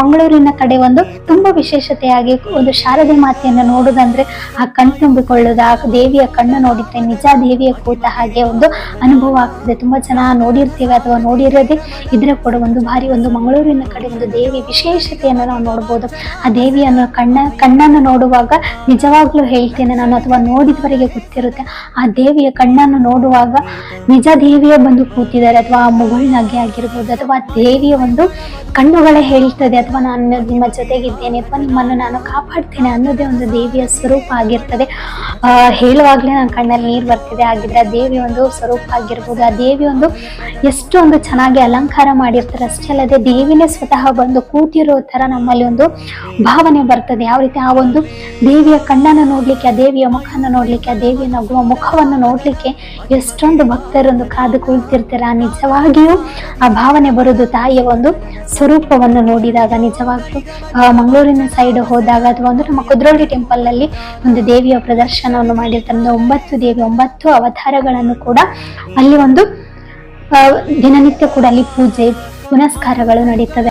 ಮಂಗಳೂರಿನ ಕಡೆ ಒಂದು ತುಂಬಾ ವಿಶೇಷತೆಯಾಗಿ ಒಂದು ಶಾರದೆ ಮಾತೆಯನ್ನು ನೋಡುದಂದ್ರೆ ಆ ಕಣ್ ತುಂಬಿಕೊಳ್ಳೋದು ಆ ದೇವಿಯ ಕಣ್ಣು ನೋಡಿದ್ರೆ ನಿಜ ದೇವಿಯ ಕೂತ ಹಾಗೆ ಒಂದು ಅನುಭವ ಆಗ್ತದೆ. ತುಂಬಾ ಜನ ನೋಡಿರ್ತೀವಿ ಅಥವಾ ನೋಡಿರೋದೇ ಇದ್ರೆ ಕೂಡ ಒಂದು ಬಾರಿ ಒಂದು ಮಂಗಳೂರಿನ ಕಡೆ ಒಂದು ದೇವಿ ವಿಶೇಷತೆಯನ್ನು ನಾವು ನೋಡ್ಬೋದು. ಆ ದೇವಿಯನ್ನು ಕಣ್ಣ, ಕಣ್ಣನ್ನು ನೋಡುವಾಗ ನಿಜವಾಗ್ಲೂ ಹೇಳ್ತೇನೆ ನಾನು ಅಥವಾ ನೋಡಿದವರಿಗೆ ಗೊತ್ತಿರುತ್ತೆ. ಆ ದೇವಿಯ ಕಣ್ಣನ್ನು ನೋಡುವಾಗ ನಿಜ ದೇವಿಯ ಬಂದು ಕೂತಿದ್ದಾರೆ ಅಥವಾ ಆ ಮುಗುಳ್ನಗೆ ಆಗಿರ್ಬೋದು ಅಥವಾ ದೇವಿಯ ಒಂದು ಕಣ್ಣುಗಳೇ ಹೇಳ್ತದೆ. ಅಥವಾ ನಾನು ನಿಮ್ಮ ಜೊತೆಗಿದ್ದೇನೆ. ಅಥವಾ ನಿಮ್ಮನ್ನು ನಾನು ಕಾಪಾಡ್ತೇನೆ ಅನ್ನೋದೇ ಒಂದು ದೇವಿಯ ಸ್ವರೂಪ ಆಗಿರ್ತದೆ. ಹೇಳುವಾಗ್ಲೇ ನನ್ನ ಕಣ್ಣಲ್ಲಿ ನೀರು ಬರ್ತಿದೆ. ಆಗಿದ್ರೆ ಆ ದೇವಿಯ ಒಂದು ಸ್ವರೂಪ ಆಗಿರ್ಬೋದು. ಆ ದೇವಿ ಒಂದು ಎಷ್ಟು ಒಂದು ಚೆನ್ನಾಗಿ ಅಲಂಕಾರ ಮಾಡಿರ್ತಾರೆ. ಅಷ್ಟೇ ಅಲ್ಲದೆ ದೇವಿನೇ ಸ್ವತಃ ಬಂದು ಕೂತಿರೋ ತರ ನಮ್ಮಲ್ಲಿ ಒಂದು ಭಾವನೆ ಬರ್ತದೆ. ಯಾವ ರೀತಿ ಆ ಒಂದು ದೇವಿಯ ಕಣ್ಣನ್ನು ನೋಡ್ಲಿಕ್ಕೆ, ಆ ದೇವಿಯ ಮುಖನ ನೋಡ್ಲಿಕ್ಕೆ, ಆ ದೇವಿಯ ನಗುವ ಮುಖವನ್ನು ನೋಡ್ಲಿಕ್ಕೆ ಎಷ್ಟೊಂದು ಭಕ್ತರೊಂದು ಕಾದು ಕುಳಿತಿರ್ತಾರೆ. ಆ ನಿಜವಾಗಿಯೂ ಆ ಭಾವನೆ ಬರೋದು ತಾಯಿಯ ಒಂದು ಸ್ವರೂಪವನ್ನು ನೋಡಿದಾಗ ನಿಜವಾಗ್ಲೂ ಮಂಗಳೂರಿನ ಸೈಡ್ ಹೋದಾಗ ಅಥವಾ ಒಂದು ನಮ್ಮ ಕುದ್ರೋಳಿ ಟೆಂಪಲ್ ಅಲ್ಲಿ ಒಂದು ದೇವಿಯ ಪ್ರದರ್ಶನವನ್ನು ಮಾಡಿರ್ತಾರೆ ಒಂಬತ್ತು ದೇವಿ, ಒಂಬತ್ತು ಅವತಾರಗಳನ್ನು ಕೂಡ ಅಲ್ಲಿ ಒಂದು ದಿನನಿತ್ಯ ಕೂಡ ಅಲ್ಲಿ ಪೂಜೆ, ಪುನಸ್ಕಾರಗಳು ನಡೀತವೆ.